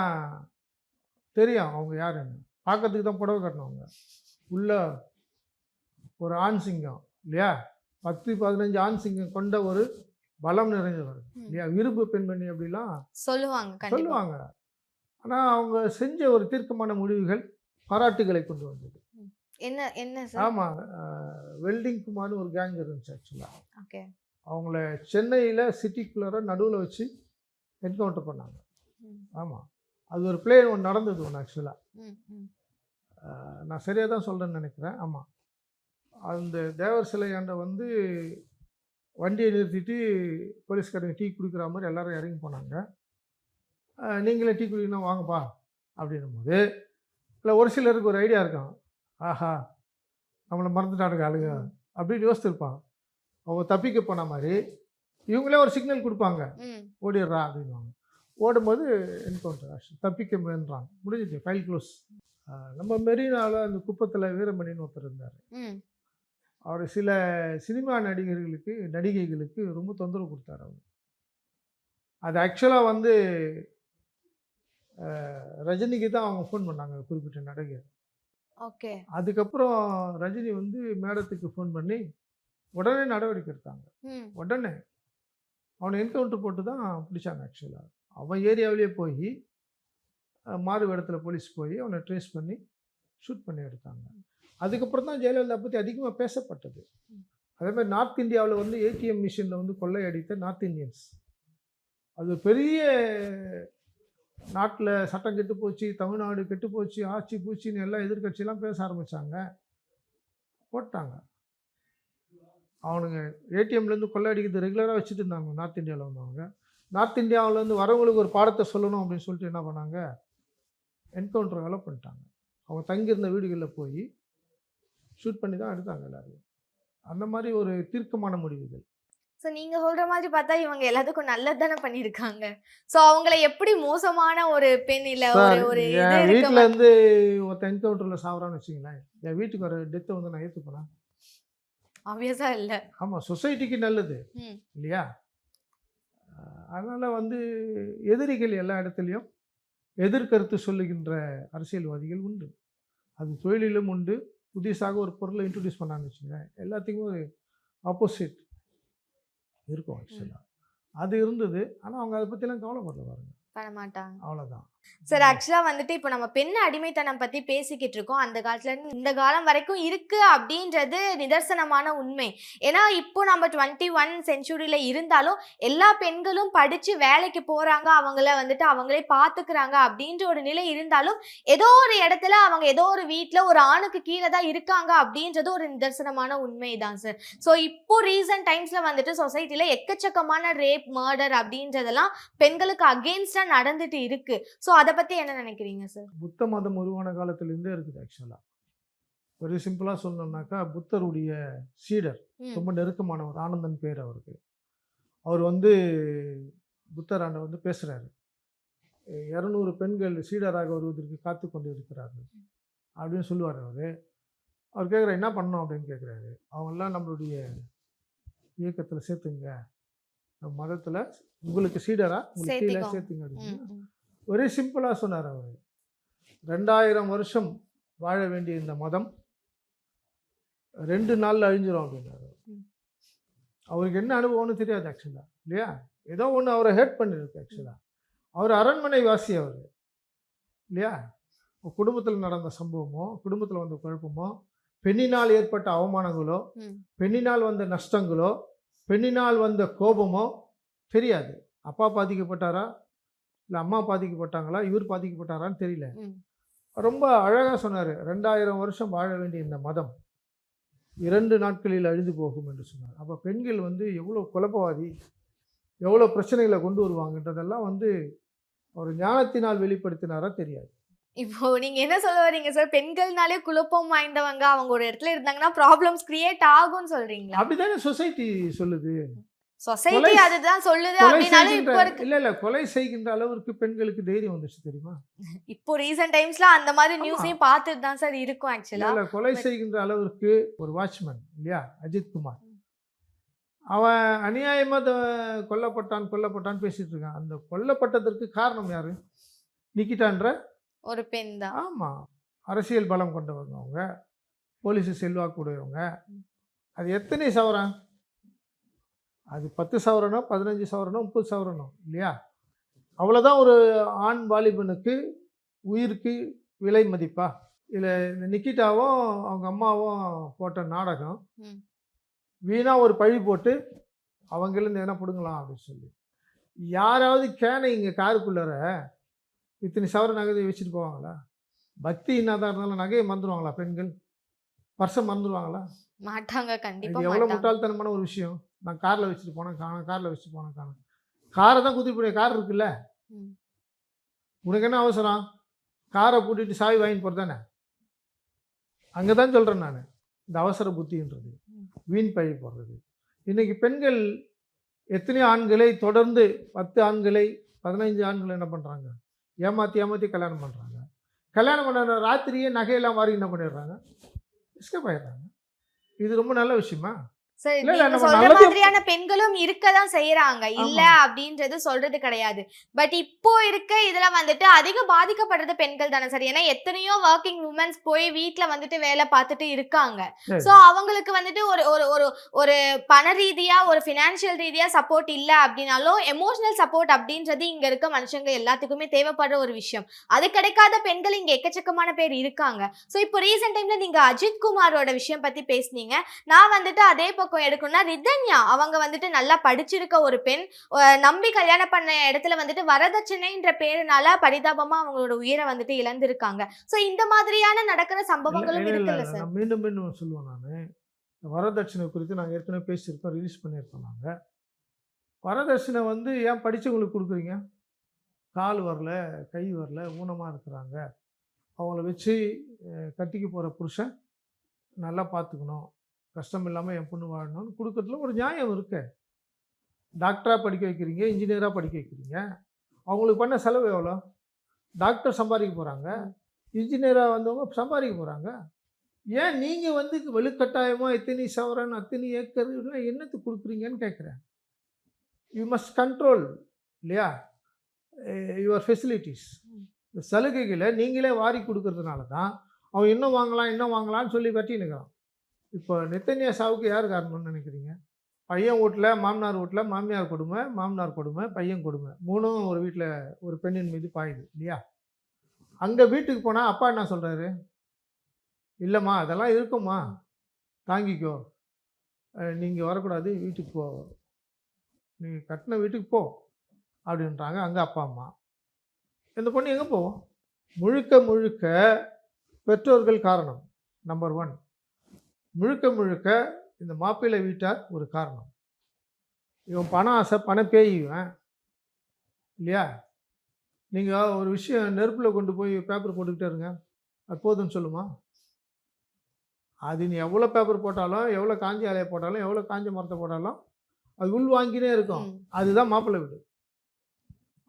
தெரியும் அவங்க யாருன்னு பார்க்கறதுக்கு தான் புடவை கட்டினவங்க. உள்ள ஒரு ஆண் சிங்கம் இல்லையா? பத்து பதினஞ்சு ஆண் சிங்கம் கொண்ட ஒரு பலம் நிறைஞ்சவர். இல்லையா? விருப்பு பெண்மணி அப்படிலாம் சொல்லுவாங்க சொல்லுவாங்க. ஆனால் அவங்க செஞ்ச ஒரு தீர்க்கமான முடிவுகள் பாராட்டுகளை கொண்டு வந்தது. என்ன என்ன ஆமாம் வெல்டிங் குமார்னு ஒரு கேங் இருந்துச்சு ஆக்சுவலாக ஓகே. அவங்கள சென்னையில் சிட்டிக்குள்ளார நடுவில் வச்சு என்கவுண்டர் பண்ணாங்க. ஆமாம் அது ஒரு பிளே ஒன்று நடந்தது ஒன்று ஆக்சுவலாக. நான் சரியாக தான் சொல்கிறேன்னு நினைக்கிறேன். ஆமாம் அந்த தேவர் சிலையாண்ட வந்து வண்டியை நிறுத்திட்டு போலீஸ்காரங்க டீ குடிக்கிற மாதிரி எல்லாரும் இறங்கி போனாங்க. நீங்களே டீ குடிக்கணும் வாங்கப்பா அப்படின்னும் போது இல்லை ஒரு சிலருக்கு ஒரு ஐடியா இருக்கும் ஆஹா நம்மளை மறந்துட்டானுங்க ஆளுங்க அப்படின்னு யோசிச்சிருப்பான். அவங்க தப்பிக்க போன மாதிரி இவங்களே ஒரு சிக்னல் கொடுப்பாங்க. ஓடிடுறா அப்படின்வாங்க ஓடும்போது என்கவுண்டர் ஆக்ஷன் தப்பிக்க முயன்றாங்க முடிஞ்சிச்சு ஃபைல் க்ளோஸ் நம்ம மெரினாவில் அந்த குப்பத்தில் வீரமணின்னு ஒருத்தர் இருந்தார். அவர் சில சினிமா நடிகர்களுக்கு நடிகைகளுக்கு ரொம்ப தொந்தரவு கொடுத்தாரு அவர். அது ஆக்சுவலாக வந்து ரஜினிக்கு தான் அவங்க ஃபோன் பண்ணாங்க குறிப்பிட்ட நடிகர் ஓகே. அதுக்கப்புறம் ரஜினி வந்து மேடத்துக்கு ஃபோன் பண்ணி உடனே நடவடிக்கை எடுத்தாங்க. உடனே அவனை என்கவுண்டர் போட்டு தான் பிடிச்சாங்க ஆக்சுவலாக அவன் ஏரியாவிலேயே போய் மாறு இடத்துல போலீஸ் போய் அவனை ட்ரேஸ் பண்ணி ஷூட் பண்ணி எடுத்தாங்க. அதுக்கப்புறம் தான் ஜெயலலிதா பற்றி அதிகமாக பேசப்பட்டது. அதே மாதிரி நார்த் இந்தியாவில் வந்து ஏடிஎம் மிஷினில் வந்து கொள்ளையடித்த நார்த் இந்தியன்ஸ். அது பெரிய நாட்டில் சட்டம் கெட்டு போச்சு தமிழ்நாடு கெட்டு போச்சு ஆட்சி பூச்சின்னு எல்லாம் எதிர்க்கட்சியெல்லாம் பேச ஆரம்பித்தாங்க போட்டாங்க. அவனுங்க ஏடிஎம்லேருந்து கொள்ளையடிக்கிறது ரெகுலராக வச்சுட்டு இருந்தாங்க நார்த் இந்தியாவில் வந்தவங்க. நார்த் இந்தியாவிலேருந்து வரவங்களுக்கு ஒரு பாடத்தை சொல்லணும் அப்படின்னு சொல்லிட்டு என்ன பண்ணாங்க? என்கவுண்டர் வேலை பண்ணிட்டாங்க. அவங்க தங்கியிருந்த வீடுகளில் போய் ஷூட் பண்ணி தான் எடுத்தாங்க எல்லோரும் அந்த மாதிரி ஒரு தீர்க்கமான முடிவுகள். சோ நீங்க சொல்ற மாதிரி பார்த்தா இவங்க எல்லாத்துக்கும் நல்லது தானே பண்ணிருக்காங்க சோ அவங்கள எப்படி மோசமான ஒரு பெண் இல்ல ஒரு ஒரு வீட்டில் இருந்து ஒருத்தன் என்கவுண்டரில் சாவறான்னு வச்சுங்களேன் என் வீட்டுக்கு வர டெத்தை வந்து நான் ஏற்றுப்பேன் ஆப்வியஸா இல்ல. ஆமாம் சொசைட்டிக்கு நல்லது. இல்லையா? அதனால் வந்து எதிரிகள் எல்லா இடத்துலையும் எதிர்கருத்து சொல்லுகின்ற அரசியல்வாதிகள் உண்டு. அது தொழிலிலும் உண்டு. புதுசாக ஒரு பொருளை இன்ட்ரடியூஸ் பண்ணான்னு வச்சுங்க எல்லாத்துக்கும் ஒரு ஆப்போசிட் இருக்கும் ஆக்சுவலாக அது இருந்தது. ஆனால் அவங்க அதை பற்றிலாம் கவலைப்படல பாருங்க. அவ்வளோதான் சார் ஆக்சுவலா வந்துட்டு இப்போ நம்ம பெண் அடிமைத்தனம் பத்தி பேசிக்கிட்டு இருக்கோம். அந்த காலத்துல இருந்து இந்த காலம் வரைக்கும் இருக்கு அப்படின்றது நிதர்சனமான உண்மை. ஏன்னா இப்போ நம்ம டுவெண்ட்டி ஒன் செஞ்சுரியில இருந்தாலும் எல்லா பெண்களும் படிச்சு வேலைக்கு போறாங்க. அவங்கள வந்துட்டு அவங்களே பாத்துக்கிறாங்க அப்படின்ற ஒரு நிலை இருந்தாலும் ஏதோ ஒரு இடத்துல அவங்க ஏதோ ஒரு வீட்ல ஒரு ஆணுக்கு கீழே தான் இருக்காங்க அப்படின்றது ஒரு நிதர்சனமான உண்மை தான் சார் ஸோ இப்போ ரீசன்ட் டைம்ஸ்ல வந்துட்டு சொசைட்டில எக்கச்சக்கமான ரேப் மர்டர் அப்படின்றதெல்லாம் பெண்களுக்கு அகெயின்ஸ்டா நடந்துட்டு இருக்கு. ஸோ அதை பத்தி என்ன நினைக்கிறீங்க சார் புத்த மதம் உருவான காலத்திலேருந்தே இருக்குது ஆக்சுவலாக வெரி சிம்பிளாக சொல்லணும்னாக்கா புத்தருடைய சீடர். ரொம்ப நெருக்கமானவர் ஆனந்தன் பேர் அவருக்கு. அவர் வந்து புத்தர் ஆண்ட வந்து பேசுகிறாரு இரநூறு பெண்கள் சீடராக வருவதற்கு காத்து கொண்டு இருக்கிறார்கள் அப்படின்னு சொல்லுவார் அவர். அவர் கேட்குற என்ன பண்ணணும்? அப்படின்னு கேட்குறாரு அவங்கெல்லாம் நம்மளுடைய இயக்கத்தில் சேர்த்துங்க. நம்ம மதத்தில் உங்களுக்கு சீடரா உங்களுக்கு கீழே. சேர்த்துங்க அப்படின்னு ஒரே சிம்பிளாக சொன்னார் அவர். ரெண்டாயிரம் வருஷம் வாழ வேண்டிய இந்த மதம் ரெண்டு நாளில் அழிஞ்சிரும் அப்படின்னாரு. அவருக்கு என்ன அனுபவம்னு தெரியாது ஆக்சுவலாக இல்லையா? ஏதோ ஒன்று அவரை ஹேட் பண்ணிருக்கு ஆக்சுவலாக அவர் அரண்மனை வாசி அவர் இல்லையா? குடும்பத்தில் நடந்த சம்பவமோ குடும்பத்தில் வந்த குழப்பமோ பெண்ணினால் ஏற்பட்ட அவமானங்களோ. பெண்ணினால் வந்த நஷ்டங்களோ பெண்ணினால் வந்த கோபமோ தெரியாது. அப்பா பாதிக்கப்பட்டாரா? இல்லை அம்மா பாதிக்கப்பட்டாங்களா இவர் பாதிக்கப்பட்டாரான்னு தெரியல. ரொம்ப அழகாக சொன்னார் ரெண்டாயிரம் வருஷம் வாழ வேண்டிய இந்த மதம் இரண்டு நாட்களில் அழிந்து போகும் என்று சொன்னார். அப்போ பெண்கள் வந்து எவ்வளோ குழப்பவாதி எவ்வளோ பிரச்சனைகளை கொண்டு வருவாங்கன்றதெல்லாம் வந்து அவர் ஞானத்தினால் வெளிப்படுத்தினாரா தெரியாது. இப்போ நீங்க என்ன சொல்ல வரீங்க சார் பெண்கள்னாலே குழப்பம் வாய்ந்தவங்க அவங்க ஒரு இடத்துல இருந்தாங்கன்னா ப்ராப்ளம்ஸ் கிரியேட் ஆகும்னு சொல்றீங்களா? அப்படிதானே சொசைட்டி சொல்லுது. சொசைட்டி அதுதான் சொல்லுது செய்கின்ற இப்போ இருக்கு. இல்லை இல்லை கொலை செய்கின்ற அளவிற்கு பெண்களுக்கு தைரியம் வந்துச்சு தெரியுமா? இப்போ ரீசெண்ட் டைம்ஸ்ல அந்த மாதிரி. நியூஸையும் பார்த்துட்டு தான் சார் இருக்கும் ஆக்சுவலா இல்ல, கொலை செய்கின்ற அளவிற்கு ஒரு வாட்ச்மேன் இல்லையா? அஜித் குமார். அவன் அநியாயமா த- கொல்லப்பட்டான் கொல்லப்பட்டான் பேசிட்டு இருக்கான். அந்த கொல்லப்பட்டதற்கு காரணம் யாரு? நிக்கிட்டான்ற ஒரு பெண் தான். ஆமா. அரசியல் பலம் கொண்டவங்க அவங்க. போலீஸ் செல்வாக்கு உடையவங்க. அது எத்தனை சவரன்? அது பத்து சவரனோ பதினஞ்சு சவரனோ முப்பது சவரனோ இல்லையா? அவ்வளோதான் ஒரு ஆண் வாலிபனுக்கு உயிருக்கு விலை மதிப்பா? இல்லை இந்த நிக்கிட்டாவும் அவங்க அம்மாவும் போட்ட நாடகம் ம். வீணா ஒரு பழி போட்டு அவங்கலேருந்து என்ன பிடுங்கலாம் அப்படின்னு சொல்லி. யாராவது கேனை இங்கே காருக்குள்ளார இத்தனை சவர நகையை வச்சுட்டு போவாங்களா? பக்தி என்னதான் இருந்தாலும் நகையை மறந்துடுவாங்களா பெண்கள்? பர்ஸை மறந்துடுவாங்களா மாட்டாங்க. கண்டிப்பா இது எவ்வளோ முட்டாள்தனமான ஒரு விஷயம். நான் காரில் வச்சுட்டு போனேன் காணோம் காரில் வச்சுட்டு போனேன் காணோம் காரை தான் போய் கார் இருக்குல்ல. உனக்கு என்ன அவசரம்? காரை பூட்டிட்டு சாவி வாங்கிட்டு போகிறது தானே? அங்கே தான் சொல்கிறேன் நான். இந்த அவசர புத்தின்றது. வீண் பழி போடுறது. இன்னைக்கு பெண்கள் எத்தனையோ ஆண்களை தொடர்ந்து பத்து ஆண்களை பதினைஞ்சு ஆண்களை என்ன பண்ணுறாங்க ஏமாற்றி ஏமாற்றி கல்யாணம் பண்ணுறாங்க கல்யாணம் பண்ண ராத்திரியே நகையெல்லாம் வாரி என்ன பண்ணிடுறாங்க? எஸ்கேப் ஆகிடுறாங்க இது ரொம்ப நல்ல விஷயமா? மாதிரியான பெண்களும் இருக்கதான் செய்யறாங்க இல்ல. அப்படின்றது சொல்றது கிடையாது. பட் இப்போ இருக்க இதுல வந்துட்டு அதிக பாதிக்கப்படுறது பெண்கள் தானே சார். ஏன்னா எத்தனையோ ஒர்க்கிங் உமன்ஸ் போய் வீட்ல வந்துட்டு வேலை பார்த்துட்டு இருக்காங்க. சோ அவங்களுக்கு வந்துட்டு ஒரு ஒரு ஒரு ஒரு பண ரீதியா ஒரு பினான்சியல் ரீதியா சப்போர்ட் இல்ல அப்படின்னாலும் எமோஷனல் சப்போர்ட் அப்படின்றது இங்க இருக்க மனுஷங்க எல்லாத்துக்குமே தேவைப்படுற ஒரு விஷயம். அது கிடைக்காத பெண்கள் இங்க எக்கச்சக்கமான பேர் இருக்காங்க. சோ இப்போ ரீசெண்ட் டைம்ல நீங்க அஜித் குமாரோட விஷயம் பத்தி பேசுனீங்க. நான் வந்துட்டு அதே பக்கம் எடுக்கணும்னா ரிதன்யா அவங்க வந்துட்டு நல்லா படிச்சிருக்க ஒரு பெண். நம்பி கல்யாணம் பண்ண இடத்துல வந்துட்டு வரதட்சணைன்ற பேருனால பரிதாபமா அவங்களோட உயிரை வந்துட்டு இழந்திருக்காங்க. சோ இந்த மாதிரியான நடக்கிற சம்பவங்களும் இருக்குல்ல சார்? மீண்டும் மீண்டும் சொல்லுவேன் நான். வரதட்சணை குறித்து நாங்கள் ஏற்கனவே பேசியிருக்கோம் ரிலீஸ் பண்ணியிருக்கோம் நாங்கள் வரதட்சணை வந்து ஏன் படித்தவங்களுக்கு கொடுக்குறீங்க? கால் வரல கை வரல ஊனமாக இருக்கிறாங்க. அவங்கள வச்சு கட்டிக்க போகிற புருஷன் நல்லா பார்த்துக்கணும் கஷ்டம் இல்லாமல் என் பொண்ணு வாழணும்னு கொடுக்கறதுல ஒரு நியாயம் இருக்கு. டாக்டராக படிக்க வைக்கிறீங்க இன்ஜினியராக படிக்க வைக்கிறீங்க அவங்களுக்கு பண்ண செலவு எவ்வளோ டாக்டர் சம்பாதிக்க போகிறாங்க இன்ஜினியராக வந்தவங்க சம்பாதிக்க போகிறாங்க ஏன் நீங்கள் வந்து வலுக்கட்டாயமாக எத்தனை சவரன் அத்தனை ஏக்கர் என்னத்துக்கு கொடுக்குறீங்கன்னு கேட்குறேன் யூ மஸ்ட் கண்ட்ரோல் இல்லையா? யுவர் ஃபெசிலிட்டிஸ் இந்த சலுகைகளை நீங்களே வாரி கொடுக்கறதுனால தான் அவன் இன்னும் வாங்கலாம் இன்னும் வாங்கலாம்னு சொல்லி வெட்டி நிற்கிறான் இப்போ நித்தன்யா சாவுக்கு யார் காரணம்னு நினைக்கிறீங்க? பையன் வீட்டில் மாமனார் வீட்டில் மாமியார் கொடுமை மாமனார் கொடுமை பையன் கொடுமை. மூணும் ஒரு வீட்டில் ஒரு பெண்ணின் மீது பாயுது இல்லையா? அங்கே வீட்டுக்கு போனால் அப்பா என்ன சொல்கிறாரு இல்லைம்மா அதெல்லாம் இருக்கும்மா. தாங்கிக்கோ. நீங்கள் வரக்கூடாது வீட்டுக்கு போ. நீங்கள் கட்டின வீட்டுக்கு போ. அப்படின்றாங்க அங்கே அப்பா அம்மா. இந்த பொண்ணு எங்கே போவோம்? முழுக்க முழுக்க பெற்றோர்கள் காரணம் நம்பர் ஒன் முழுக்க முழுக்க இந்த மாப்பிள்ளை வீட்டார் ஒரு காரணம். இவன் பணம் ஆசை பண பேய் இவன் இல்லையா? நீங்கள் ஒரு விஷயம் நெருப்பில் கொண்டு போய் பேப்பர் போட்டுக்கிட்டே இருங்க. அது போதும்னு சொல்லுமா? அது நீ எவ்வளோ பேப்பர் போட்டாலும் எவ்வளோ காஞ்சி இலையை போட்டாலும் எவ்வளோ காஞ்ச மரத்தை போட்டாலும் அது உள் வாங்கினே இருக்கும். அதுதான் மாப்பிள்ளை வீடு.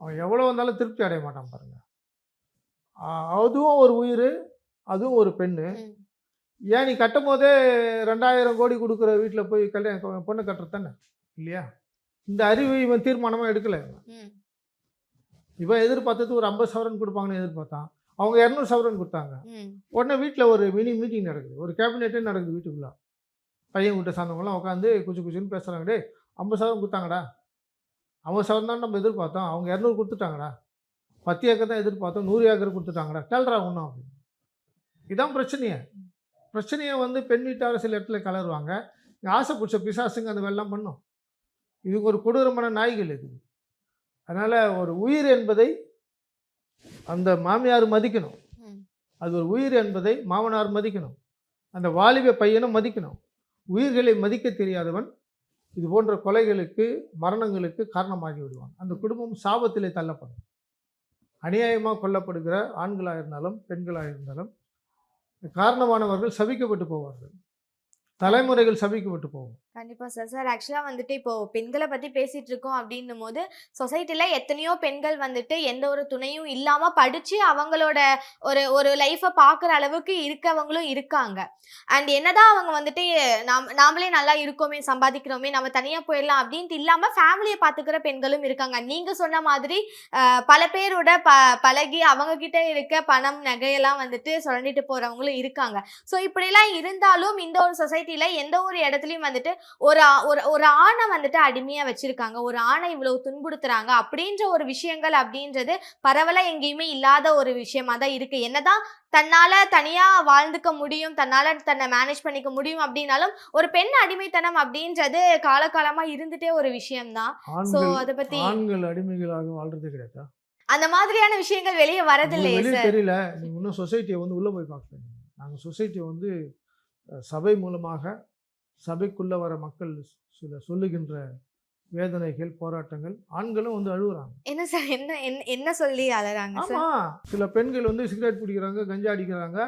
அவன் எவ்வளோ வந்தாலும் திருப்தி அடைய மாட்டான் பாருங்க. ஆ, அதுவும் ஒரு உயிர் அதுவும் ஒரு பெண்ணு. ஏன் நீ கட்டும் போதே ரெண்டாயிரம் கோடி கொடுக்குற வீட்டில் போய் கல்யாணம் பொண்ணு கட்டுறது தானே? இல்லையா? இந்த அறிவு இவன் தீர்மானமாக எடுக்கலை. ம். இவன் எதிர்பார்த்தது ஒரு ஐம்பது சவரன் கொடுப்பாங்கன்னு எதிர்பார்த்தான். அவங்க இரநூறு சவரன் கொடுத்தாங்க. உடனே வீட்டில் ஒரு மினி மீட்டிங் நடக்குது. ஒரு கேபினெட்டே நடக்குது வீட்டுக்குள்ள. பையன் வீட்டை சார்ந்தவங்களாம் உட்காந்து குச்சி குச்சின்னு பேசுகிறாங்க டேய் ஐம்பது சவரன் கொடுத்தாங்கடா. ஐம்பது சவரன் தான் நம்ம எதிர்பார்த்தோம். அவங்க இரநூறு கொடுத்துட்டாங்கடா. பத்து ஏக்கர் தான் எதிர்பார்த்தோம். நூறு ஏக்கர் கொடுத்துட்டாங்கடா. கேள்றா ஒன்றும் அப்படின்னு இதான் பிரச்சனையே. பிரச்சனையை வந்து பெண் வீட்டார் சில இடத்துல கலருவாங்க. ஆசை பிடிச்ச பிசாசுங்க அந்த வெள்ளம் பண்ணும். இதுக்கு ஒரு கொடூரமான நாய்கள் இது. அதனால் ஒரு உயிர் என்பதை அந்த மாமியார் மதிக்கணும். அது ஒரு உயிர் என்பதை மாமனார் மதிக்கணும். அந்த வாலிப பையனும் மதிக்கணும். உயிர்களை மதிக்க தெரியாதவன் இது போன்ற கொலைகளுக்கு மரணங்களுக்கு காரணமாகி விடுவான். அந்த குடும்பம் சாபத்திலே தள்ளப்படும். அநியாயமாக கொல்லப்படுகிற ஆண்களாக இருந்தாலும் பெண்களாக இருந்தாலும் காரணமானவர்கள் சபிக்கப்பட்டு போவார்கள். தலைமுறைகள் சபிக்கப்பட்டு போகும். கண்டிப்பா சார். சார் ஆக்சுவலா வந்துட்டு இப்போ பெண்களை பத்தி பேசிட்டு இருக்கோம் அப்படின்னும் போது சொசைட்டில எத்தனையோ பெண்கள் வந்துட்டு எந்த ஒரு துணையும் இல்லாம படிச்சு அவங்களோட ஒரு ஒரு லைஃபை பாக்குற அளவுக்கு இருக்கவங்களும் இருக்காங்க. அண்ட் என்னதான் அவங்க வந்துட்டு நாம் நாமளே நல்லா இருக்கோமே சம்பாதிக்கிறோமே நம்ம தனியா போயிடலாம் அப்படின்ட்டு இல்லாம ஃபேமிலியை பாத்துக்கிற பெண்களும் இருக்காங்க. நீங்க சொன்ன மாதிரி பல பேரோட ப பழகி அவங்க கிட்ட இருக்க பணம் நகையெல்லாம் வந்துட்டு சுரண்டிட்டு போறவங்களும் இருக்காங்க. ஸோ இப்படிலாம் இருந்தாலும் இந்த ஒரு சொசைட்டில எந்த ஒரு இடத்துலயும் வந்துட்டு ஒரு ஒரு ஒரு ஆணை வந்துட்டு அடிமையா வச்சிருக்காங்க. ஒரு ஆணை இவ்வளவு துன்புறுத்துறாங்க அப்படின்ற ஒரு விஷயங்கள் அப்படின்றது பரவலா எங்கேயுமே இல்லாத ஒரு விஷயமா தான் இருக்கு. என்னதான் தன்னால தனியா வாழ்ந்துக்க முடியும் தன்னால தன்னை மேனேஜ் பண்ணிக்க முடியும் அப்படின்னாலும் ஒரு பெண் அடிமைத்தனம் அப்படின்றது காலகாலமா இருந்துட்டே ஒரு விஷயம்தான். சோ அத பத்தி ஆண்கள் அடிமைகளாக வாழ்றது கிடையாதா? அந்த மாதிரியான விஷயங்கள் வெளியே வரதில்லையே தெரியல. நீங்க இன்னும் சொசைட்டியை வந்து உள்ளே போய் பார்க்கல நாங்கள் சொசைட்டியை வந்து சபை மூலமாக சபைக்குள்ளே வர மக்கள் சில சொல்லுகின்ற வேதனைகள் போராட்டங்கள் ஆண்களும் வந்து அழுகுறாங்க என்ன சார் என்ன என்ன- சொல்லி அலறாங்க சார்? ஆமா சில பெண்கள் வந்து சிகரெட் பிடிக்கிறாங்க கஞ்சா அடிக்கிறாங்க.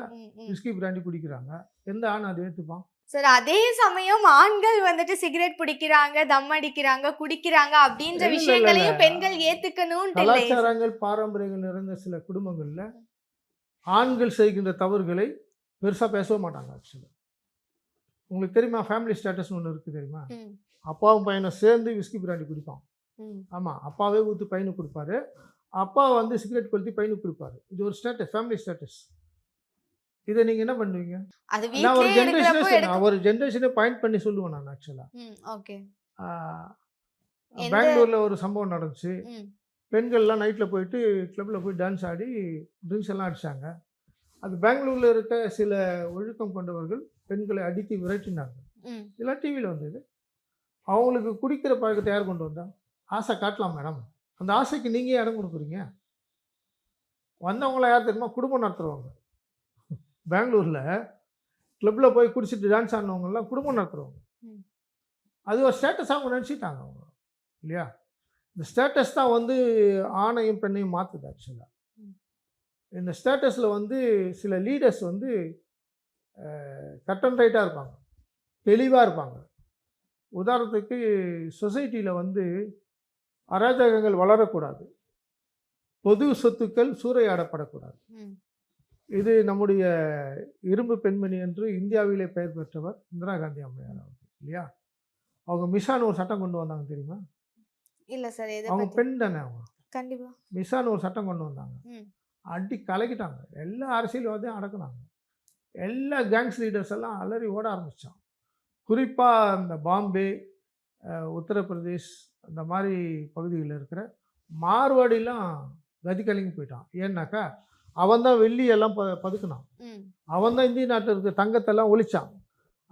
விஸ்கி பிராண்டி குடிக்கிறாங்க. எந்த ஆண் அதை ஏற்றுப்பான் சார் அதே சமயம் ஆண்கள் வந்துட்டு சிகரெட் பிடிக்கிறாங்க தம் அடிக்கிறாங்க குடிக்கிறாங்க அப்படின்ற விஷயங்களையும். பெண்கள் ஏத்துக்கணும்னு இல்லை கலாச்சாரங்கள் பாரம்பரியங்கள் நிறைந்த சில குடும்பங்களில் ஆண்கள் செய்கின்ற தவறுகளை பெருசாக பேசவே மாட்டாங்க ஆக்சுவலி உங்களுக்கு தெரியுமா? ஃபேமிலி ஸ்டேட்டஸ்னு ஒன்று இருக்குது தெரியுமா? அப்பாவும் பையனும் சேர்ந்து விஸ்கி பிராண்டி குடிப்பான். ஆமாம் அப்பாவே ஊற்றி பையனுக்கு கொடுப்பாரு. அப்பா வந்து சிகரெட் கொளுத்தி பையனுக்கு கொடுப்பாரு. இது ஒரு ஸ்டேட்டஸ் ஃபேமிலி ஸ்டேட்டஸ் இதை நீங்கள் என்ன பண்ணுவீங்க? நான் ஒரு ஜென்ரேஷனே எடுக்க ஒரு ஜென்ரேஷனே பாயிண்ட் பண்ணி சொல்லுவேன் நான் ஆக்சுவலாக ஓகே பெங்களூரில் ஒரு சம்பவம் நடந்துச்சு. பெண்கள்லாம் நைட்டில் போயிட்டு கிளப்பில் போய் டான்ஸ் ஆடி ட்ரிங்க்ஸ் எல்லாம் அடித்தாங்க அது பெங்களூரில் இருக்க சில ஒழுக்கம் கொண்டவர்கள் பெண்களை அடித்து விரட்டினாங்க இதெல்லாம் டிவியில் வந்தது. அவங்களுக்கு குடிக்கிற பழக்கத்தை யார் கொண்டு வந்தா? ஆசை காட்டலாம் மேடம் அந்த ஆசைக்கு நீங்கள் இடம் கொடுக்குறீங்க? வந்தவங்கள யார் தெரியுமா? குடும்பம் நடத்துகிறவங்க பெங்களூரில் கிளப்பில் போய் குடிச்சிட்டு டான்ஸ் ஆடினவங்கலாம் குடும்பம் நடத்துகிறவங்க. அது ஒரு ஸ்டேட்டஸ் அவங்க நினச்சிட்டாங்க அவங்க. இல்லையா? இந்த ஸ்டேட்டஸ் தான் வந்து ஆணையும் பெண்ணையும் மாற்றுது ஆக்சுவலாக. இந்த ஸ்டேட்டஸில் வந்து சில லீடர்ஸ் வந்து கட் அண்ட் ரைட்டாக இருப்பாங்க. தெளிவாக இருப்பாங்க. உதாரணத்துக்கு சொசைட்டியில் வந்து அராஜகங்கள் வளரக்கூடாது. பொது சொத்துக்கள் சூறையாடப்படக்கூடாது. இது நம்முடைய இரும்பு பெண்மணி என்று இந்தியாவிலே பெயர் பெற்றவர் இந்திரா காந்தி அம்மையார் அவர்கள் இல்லையா? அவங்க மிஷான்னு ஒரு சட்டம் கொண்டு வந்தாங்க தெரியுமா? இல்ல சார் அவங்க பெண் தானே அவங்க? கண்டிப்பா. மிஷான்னு ஒரு சட்டம் கொண்டு வந்தாங்க. அடி கலக்கிட்டாங்க. எல்லா அரசியல்வாதையும் அடக்குனாங்க. எல்லா கேங்ஸ் லீடர்ஸ் எல்லாம் அலறி ஓட ஆரம்பிச்சான். குறிப்பாக இந்த பாம்பே உத்தரப்பிரதேஷ் அந்த மாதிரி பகுதிகளில் இருக்கிற மார்வாடிலாம் கதி கலங்கி போயிட்டான். ஏன்னாக்கா அவன் தான் வெள்ளி எல்லாம் ப பதுக்குனான். அவன் தான் இந்திய நாட்டில் இருக்கிற தங்கத்தெல்லாம் ஒழிச்சான்.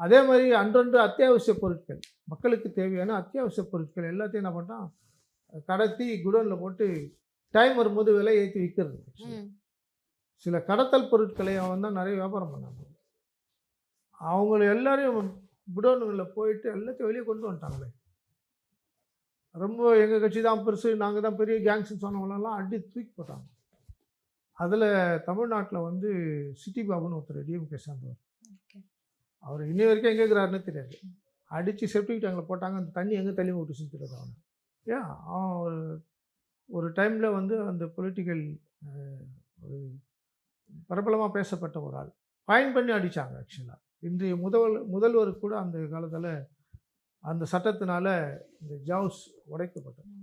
அதே மாதிரி அன்றொன்று அத்தியாவசிய பொருட்கள் மக்களுக்கு தேவையான அத்தியாவசிய பொருட்கள் எல்லாத்தையும் என்ன பண்ணிட்டான்? கடத்தி குடோனில் போட்டு டைம் வரும்போது விலை ஏற்றி விற்கிறது சில கடத்தல் பொருட்களை அவன் தான் நிறைய வியாபாரம் பண்ணாங்க அவங்கள எல்லாரையும் குடோனுங்களில் போயிட்டு எல்லாத்தையும் வெளியே கொண்டு வந்துட்டாங்களே. ரொம்ப எங்கள் கட்சி தான் பெருசு நாங்கள் தான் பெரிய கேங்ஸ்னு சொன்னவங்களெல்லாம் அடி தூக்கி போட்டாங்க. அதில் தமிழ்நாட்டில் வந்து சிட்டி பாபுன்னு ஒருத்தர் டிஎம்கே சேர்ந்தவர். அவர் இன்னி வரைக்கும் எங்கே இருக்கிறாருன்னு தெரியாது. அடித்து செப்டிக் டேங்கில் போட்டாங்க அந்த தண்ணி எங்கே தள்ளி விட்டு செஞ்சுருக்காங்க அவனை ஏன்? அவன் ஒரு ஒரு டைமில் வந்து அந்த பொலிட்டிக்கல் ஒரு பிரபலமாக பேசப்பட்ட ஒரு ஆள். ஃபைன் பண்ணி அடித்தாங்க ஆக்சுவலாக இன்றைய முதல் முதல்வர் கூட அந்த காலத்தில் அந்த சட்டத்தினால இந்த ஜவுஸ் உடைக்கப்பட்டது.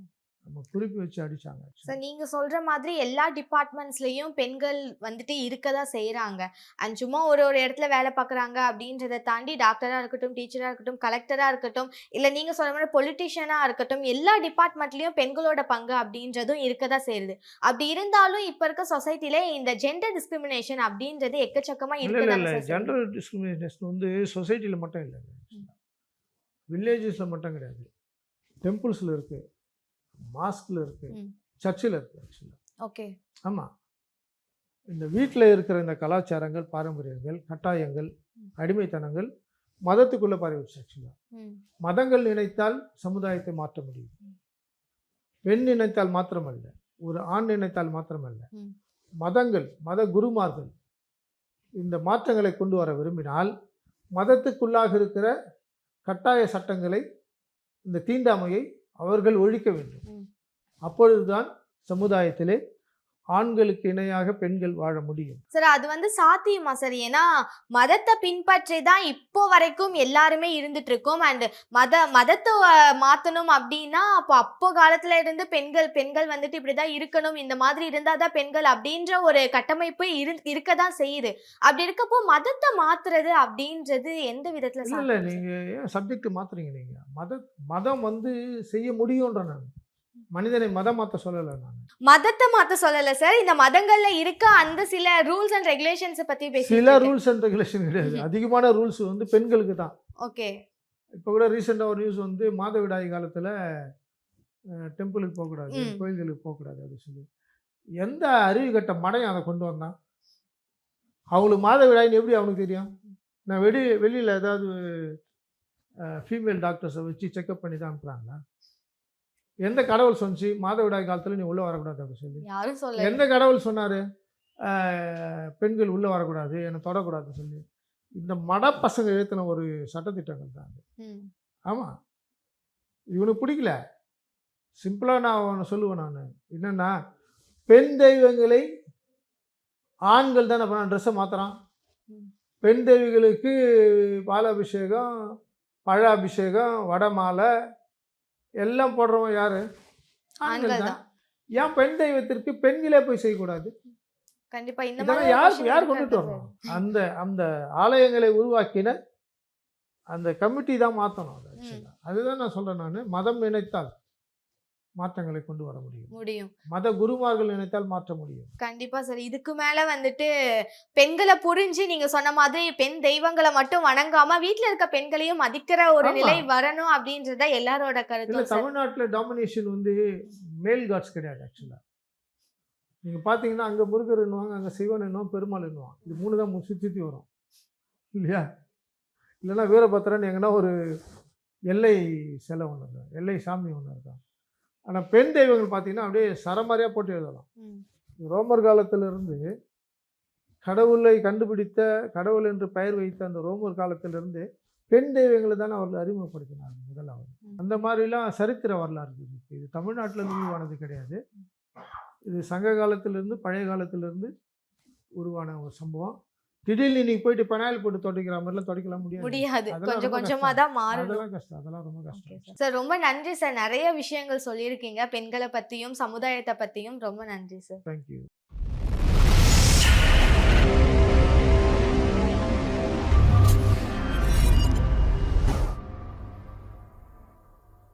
நம்ம குறிப்பு வச்சு அடித்தாங்க சார் நீங்க சொல்ற மாதிரி எல்லா டிபார்ட்மெண்ட்ஸ்லயும் பெண்கள் வந்துட்டு இருக்கதா செய்றாங்க. அண்ட் சும்மா ஒரு ஒரு இடத்துல வேலை பார்க்குறாங்க அப்படின்றத தாண்டி டாக்டரா இருக்கட்டும் டீச்சரா இருக்கட்டும் கலெக்டரா இருக்கட்டும் இல்ல நீங்க சொல்ற மாதிரி பொலிட்டிஷியனா இருக்கட்டும் எல்லா டிபார்ட்மெண்ட்லயும் பெண்களோட பங்கு அப்படின்றதும் இருக்கதா செய்யுது. அப்படி இருந்தாலும் இப்ப இருக்க சொசைட்டில இந்த ஜெண்டர் டிஸ்கிரிமினேஷன் அப்படின்றது எக்கச்சக்கமா இல்லை ஜென்ரல் டிஸ்கிரிமினேஷன் வந்து சொசைட்டியில் மட்டும் இல்லை. வில்லேஜஸில் மட்டும் கிடையாது. டெம்பிள்ஸில் இருக்குது மாஸ்கில் இருக்குது ம். சர்ச்சில் இருக்குது ஆக்சுவலாக ஓகே. ஆமாம் இந்த வீட்டில் இருக்கிற இந்த கலாச்சாரங்கள் பாரம்பரியங்கள் கட்டாயங்கள் அடிமைத்தனங்கள் மதத்துக்குள்ளே பரவிடுச்சு ஆக்சுவலாக மதங்கள் நினைத்தால் சமுதாயத்தை மாற்ற முடியும். பெண் நினைத்தால் மாத்திரமல்ல ஒரு ஆண் நினைத்தால் மாத்திரமல்ல. மதங்கள் மத குருமார்கள் இந்த மாற்றங்களை கொண்டு வர விரும்பினால் மதத்துக்குள்ளாக இருக்கிற கட்டாய சட்டங்களை இந்த தீண்டாமையை அவர்கள் ஒழிக்க வேண்டும். அப்பொழுதுதான் சமுதாயத்திலே ஆண்களுக்கு இணையாக பெண்கள் வாழ முடியும். சார் அது வந்து சாத்தியமா சார் ஏன்னா மதத்தை பின்பற்றி தான் இப்போ வரைக்கும் எல்லாருமே இருந்துட்டு இருக்கோம். அண்ட் மத மதத்தை மாத்தணும் அப்படின்னா அப்போ அப்போ காலத்துல இருந்து பெண்கள் பெண்கள் வந்துட்டு இப்படிதான் இருக்கணும். இந்த மாதிரி இருந்தாதான் பெண்கள் அப்படின்ற ஒரு கட்டமைப்பு இரு இருக்க தான் செய்யுது. அப்படி இருக்கப்போ மதத்தை மாத்துறது அப்படின்றது எந்த விதத்துல இல்லை ஏன் சப்ஜெக்ட் மாத்துறீங்க நீங்கள் மத மதம் வந்து செய்ய முடியுன்ற நான் மனிதனை மதம் மாற்ற சொல்லலை நான். மதத்தை மாத்த சொல்லல சார். இந்த மதங்கள்ல இருக்க அந்த சில ரூல்ஸ் அண்ட் ரெகுலேஷன்ஸ் பத்தி சில பேசி ரூல்ஸ் அண்ட் ரெகுலேஷன் கிடையாது. அதிகமான ரூல்ஸ் வந்து பெண்களுக்கு தான். ஓகே. இப்போ கூட ரீசெண்டாக ஒரு நியூஸ் வந்து மாதவிடாய் காலத்தில் டெம்பிளுக்கு போகக்கூடாது. கோயில்களுக்கு போகக்கூடாது அப்படின்னு சொல்லி. எந்த அறிவு கட்ட மடையும் அதை கொண்டு வந்தான். அவங்களுக்கு மாதவிடாயின்னு எப்படி அவனுக்கு தெரியும்? நான் வெளி வெளியில் ஏதாவது ஃபீமேல் டாக்டர்ஸை வச்சு செக்அப் பண்ணி தான் அனுப்புகிறாங்களா எந்த கடவுள் சொன்னிச்சு? மாதவிடாய் காலத்தில் நீ உள்ளே வரக்கூடாது அப்படின்னு சொல்லி. யாரும் சொல்ல எந்த கடவுள் சொன்னார்? பெண்கள் உள்ளே வரக்கூடாது என்னை தொடக்கூடாதுன்னு சொல்லி. இந்த மட பசங்க எழுத்தின ஒரு சட்டத்திட்டங்கள் தான் அது. ஆமாம் இவனுக்கு பிடிக்கல. சிம்பிளாக நான் ஒன்று சொல்லுவேன் நான். என்னென்னா பெண் தெய்வங்களை ஆண்கள் தானே பண்ண ட்ரெஸ்ஸை மாற்றுறான். பெண் தெய்வங்களுக்கு பாலாபிஷேகம் பழ அபிஷேகம் வடை மாலை எல்லாம் போடுறவன் யார்? ஆண்கள் தான். ஏன் பெண் தெய்வத்திற்கு பெண்களே போய் செய்யக்கூடாது? கண்டிப்பா இந்த இதெல்லாம் மாதிரி யார் யார் கொண்டுட்டு. வரணும்? அந்த அந்த ஆலயங்களை உருவாக்கின அந்த கமிட்டி தான் மாற்றணும் அது. அதுதான் நான் சொல்கிறேன் நான். மதம் நினைத்தால் மாற்றங்களை கொண்டு வர முடியும். முடியும். மத குருமார்கள் நினைத்தால் மாற்ற முடியும். கண்டிப்பா சார். இதுக்கு மேல வந்துட்டு பெண்களை புரிஞ்சு நீங்க சொன்ன மாதிரி பெண் தெய்வங்களை மட்டும் வணங்காம வீட்ல இருக்க பெண்களையும் மதிக்கிற ஒரு. நிலை வரணும் அப்படின்றத எல்லாரோட சார். தமிழ்நாட்டில் டாமினேஷன் வந்து மேல் காட்ஸ் கிடையாது ஆக்சுவலாக நீங்கள் பார்த்தீங்கன்னா அங்கே முருகர் என்னவாங்க அங்கே சிவன் என்னும் பெருமாள் என்னவான் இது மூணு தான் சுற்றி சுற்றி வரும். இல்லையா? இல்லைன்னா வீரபத்திரன் எங்கன்னா ஒரு எல்லை சிலை ஒன்று எல்லை சாமி ஒன்று இருக்கும் ஆனால் பெண் தெய்வங்கள் பார்த்தீங்கன்னா அப்படியே சரமாரியாக போட்டு எழுதலாம். ரோமர் காலத்திலிருந்து கடவுளை கண்டுபிடித்த கடவுள் என்று பெயர் வைத்த அந்த ரோமர் காலத்திலிருந்து பெண் தெய்வங்களை தானே அவர்கள் அறிமுகப்படுத்தினாங்க முதலாவது. அந்த மாதிரிலாம் சரித்திர வரலாறு இருக்கு. இது தமிழ்நாட்டில் உருவானது கிடையாது. இது சங்க காலத்திலிருந்து பழைய காலத்திலிருந்து உருவான ஒரு சம்பவம். திடீர்னு இன்னைக்கு போயிட்டு பெனாயில் போட்டு தொடக்கிற மாதிரிலாம் தொடக்கலாம் முடியாது. முடியாது. கொஞ்சம் ரொம்ப கொஞ்சமா கஷ்டம். தான் மாறணும். அதெல்லாம் கஷ்டம். அதெல்லாம் ரொம்ப கஷ்டம். சார் ரொம்ப நன்றி சார் நிறைய விஷயங்கள் சொல்லியிருக்கீங்க. பெண்களை பத்தியும் சமுதாயத்தை பத்தியும் ரொம்ப நன்றி சார் தேங்க்யூ